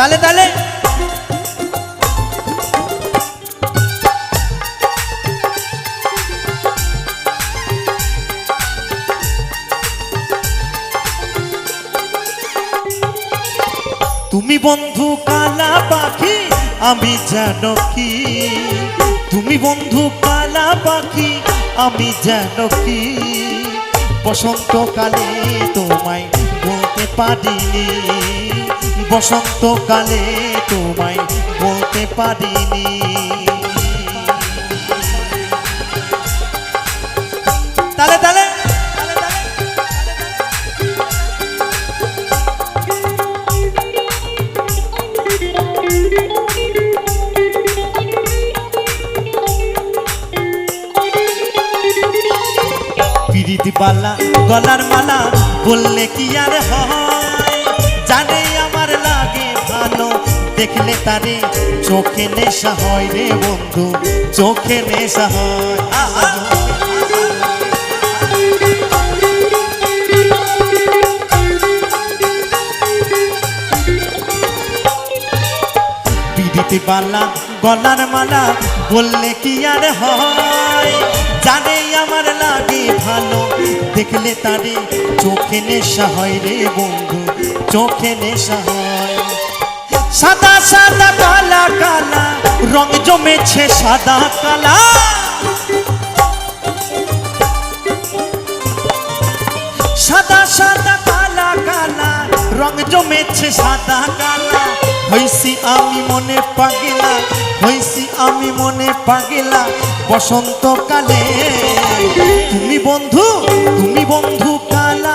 তালে তালে। তুমি বন্ধু কালা পাখি, আমি যেন কি? তুমি বন্ধু কালা পাখি, আমি যেন কি? বসন্তকালে তোমায় বলতে পারিনি। বসন্তকালে তোমায় বলতে পারিনি। তালে গলার মালা বললে কি আর হয়? দেখলে তারে চোখে নেশা হয় রে বন্ধু, চোখে নেশা হয়। পিড়িতে বালা, গলার মালা, বললে কি আর হয়? জানে আমার লাগে ভালো, দেখলে তারে চোখে নেশা হয় রে বন্ধু, চোখে নেশা হয়। সাদা সাদা কালা কালা, রং জমেছে সাদা কালা। সাদা সাদা কালা কালা, রং জমেছে সাদা কালা। হইছি আমি মনে পাগেলা, হইছি আমি মনে পাগেলা। বসন্তকালে, তুমি বন্ধু তুমি বন্ধু কালা।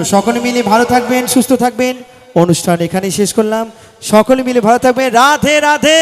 তো সকলে মিলে ভালো থাকবেন, সুস্থ থাকবেন। অনুষ্ঠান এখানেই শেষ করলাম। সকলে মিলে ভালো থাকবেন। রাধে রাধে!